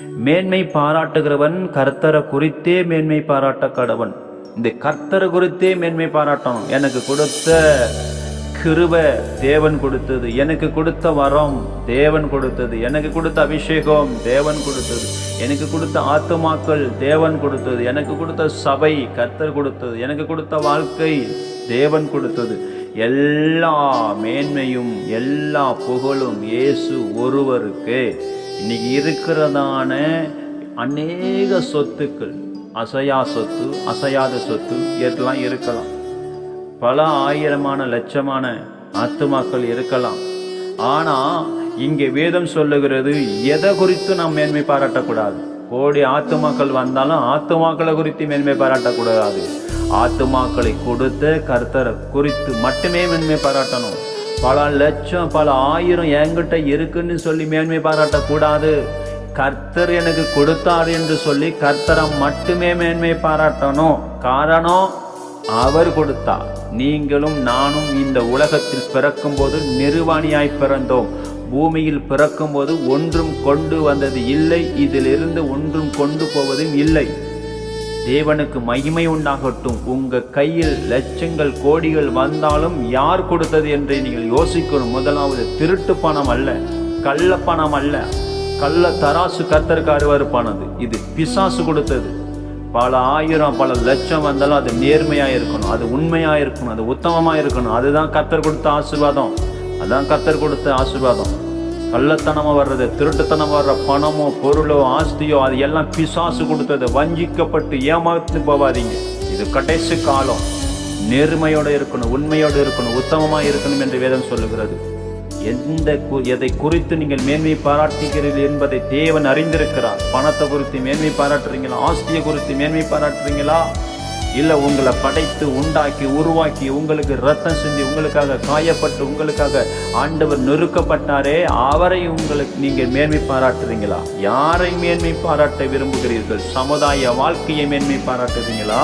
மேன்மை பாராட்டுகிறவன் கர்த்தரை குறித்தே மேன்மை பாராட்ட கடவன் இந்த கர்த்தரை குறித்தே மேன்மை பாராட்டணும். எனக்கு கொடுத்த கிருப தேவன் கொடுத்தது. எனக்கு கொடுத்த வரம் தேவன் கொடுத்தது. எனக்கு கொடுத்த அபிஷேகம் தேவன் கொடுத்தது. எனக்கு கொடுத்த ஆத்துமாக்கள் தேவன் கொடுத்தது. எனக்கு கொடுத்த சபை கர்த்தர் கொடுத்தது. எனக்கு கொடுத்த வாழ்க்கை தேவன் கொடுத்தது. எல்லா மேன்மையும் எல்லா புகழும் இயேசு ஒருவருக்கு. இன்னைக்கு இருக்கிறதான அநேக சொத்துக்கள் அசையா சொத்து அசையாத சொத்து இதெல்லாம் இருக்கலாம். பல ஆயிரமான லட்சமான ஆத்துமாக்கள் இருக்கலாம். ஆனால் இங்கே வேதம் சொல்லுகிறது எதை குறித்து நாம் மேன்மை பாராட்டக்கூடாது? கோடி ஆத்துமாக்கள் வந்தாலும் ஆத்துமாக்களை குறித்து மேன்மை பாராட்டக்கூடாது. ஆத்துமாக்களை கொடுத்த கர்த்தரை குறித்து மட்டுமே மேன்மை பாராட்டணும். பல லட்சம் பல ஆயிரம் என்கிட்ட இருக்குன்னு சொல்லி மேன்மை பாராட்டக்கூடாது. கர்த்தர் எனக்கு கொடுத்தார் என்று சொல்லி கர்த்தரை மட்டுமே மேன்மை பாராட்டணும். காரணம் அவர் கொடுத்தார். நீங்களும் நானும் இந்த உலகத்தில் பிறக்கும்போது நிர்வாணியாய் பிறந்தோம். பூமியில் பிறக்கும்போது ஒன்றும் கொண்டு வந்தது இல்லை இதிலிருந்து ஒன்றும் கொண்டு போவதும் இல்லை. தேவனுக்கு மகிமை உண்டாகட்டும். உங்கள் கையில் லட்சங்கள் கோடிகள் வந்தாலும் யார் கொடுத்தது என்று நீங்கள் யோசிக்கணும். முதலாவது திருட்டு பணம் அல்ல கள்ள பணம் அல்ல. கள்ள தராசு கத்தருக்கு அருவறுப்பானது இது பிசாசு கொடுத்தது. பல ஆயிரம் பல லட்சம் வந்தாலும் அது நேர்மையாக இருக்கணும். அது உண்மையாக இருக்கணும். அது உத்தமமாக இருக்கணும். அதுதான் கத்தர் கொடுத்த ஆசீர்வாதம். அதான் கத்தர் கொடுத்த ஆசிர்வாதம். கள்ளத்தனமாக வர்றது திருட்டுத்தனம் வர்ற பணமோ பொருளோ ஆஸ்தியோ அது எல்லாம் பிசாசு கொடுத்தது. வஞ்சிக்கப்பட்டு ஏமாத்து போவாதீங்க. இது கடைசி காலம். நேர்மையோடு இருக்கணும் உண்மையோடு இருக்கணும் உத்தமமாக இருக்கணும் என்று வேதம் சொல்லுகிறது. எந்த எதை குறித்து நீங்கள் மேன்மை பாராட்டுகிறீர்கள் என்பதை தேவன் அறிந்திருக்கிறார். பணத்தை குறித்து மேன்மை பாராட்டுறீங்களா? ஆஸ்தியை குறித்து மேன்மை பாராட்டுறீங்களா? இல்லை உங்களை படைத்து உண்டாக்கி உருவாக்கி உங்களுக்கு ரத்தம் சிந்தி உங்களுக்காக காயப்பட்டு உங்களுக்காக ஆண்டவர் நொறுக்கப்பட்டாரே அவரை உங்களுக்கு நீங்கள் மேன்மை பாராட்டுறீங்களா? யாரை மேன்மை பாராட்ட விரும்புகிறீர்கள்? சமுதாய வாழ்க்கையை மேன்மை பாராட்டுறீங்களா?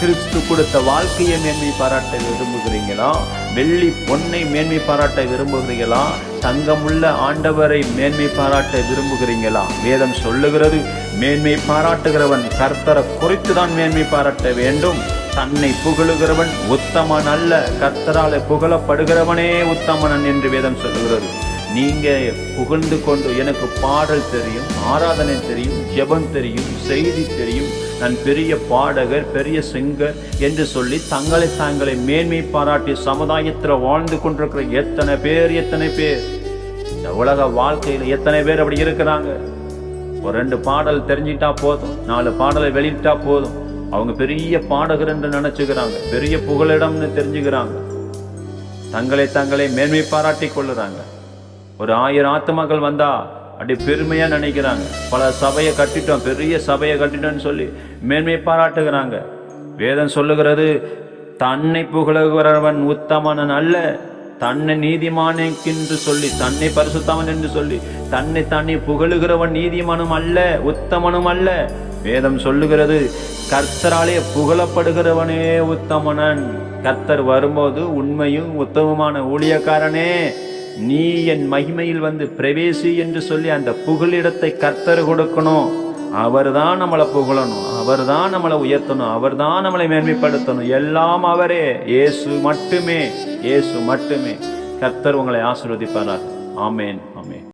கிறிஸ்து கொடுத்த வாழ்க்கையை மேன்மை பாராட்ட விரும்புகிறீங்களா? வெள்ளி பொன்னை மேன்மை பாராட்ட விரும்புகிறீங்களா தங்கமுள்ள ஆண்டவரை மேன்மை பாராட்ட விரும்புகிறீங்களா வேதம் சொல்லுகிறது மேன்மை பாராட்டுகிறவன் கர்த்தரை குறித்து தான் மேன்மை பாராட்ட வேண்டும். தன்னை புகழுகிறவன் உத்தமன் அல்ல கர்த்தரால புகழப்படுகிறவனே உத்தமனன் என்று வேதம் சொல்லுகிறது. நீங்க புகழ்ந்து கொண்டு எனக்கு பாடல் தெரியும் ஆராதனை தெரியும் ஜெபம் தெரியும் செய்தி தெரியும். நான் பெரிய பாடகர் பெரிய சிங்கர் என்று சொல்லி தங்களை தாங்களை மேன்மை பாராட்டி சமுதாயத்தில் வாழ்ந்து கொண்டிருக்கிற எத்தனை பேர் எத்தனை பேர்? இந்த உலக வாழ்க்கையில் எத்தனை பேர் அப்படி இருக்கிறாங்க? ஒரு ரெண்டு பாடல் தெரிஞ்சிட்டா போதும் நாலு பாடலை வெளியிட்டா போதும். அவங்க பெரிய பாடகர் என்று நினச்சிக்கிறாங்க பெரிய புகழிடம்னு தெரிஞ்சுக்கிறாங்க. தங்களை தங்களை மேன்மை பாராட்டி கொள்ளுறாங்க. ஒரு ஆயிரம் ஆத்மாக்கள் வந்தா அப்படி பெருமையாக நினைக்கிறாங்க. பல சபையை கட்டிட்டோம் பெரிய சபையை கட்டிட்டோம்னு சொல்லி மேன்மை பாராட்டுகிறாங்க. வேதம் சொல்லுகிறது தன்னை புகழுகிறவன் உத்தமனன் அல்ல தன்னை நீதிமானென்று சொல்லி தன்னை பரிசுத்தவன் என்று சொல்லி தன்னை தன்னை புகழுகிறவன் நீதிமானும் அல்ல உத்தமனும் அல்ல. வேதம் சொல்லுகிறது கர்த்தராலே புகழப்படுகிறவனே உத்தமனன். கர்த்தர் வரும்போது உண்மையும் உத்தமமான ஊழியக்காரனே. நீ என் மகிமையில் வந்து பிரவேசி என்று சொல்லி அந்த புகலிடத்தை கர்த்தர் கொடுக்கணும். அவர் தான் நம்மளை புகழணும் அவர்தான் நம்மளை உயர்த்தணும் அவர்தான் நம்மளை மேன்மைப்படுத்தணும். எல்லாம் அவரே இயேசு மட்டுமே இயேசு மட்டுமே. கர்த்தர் உங்களை ஆசீர்வதிப்பாரார் ஆமேன் ஆமேன்.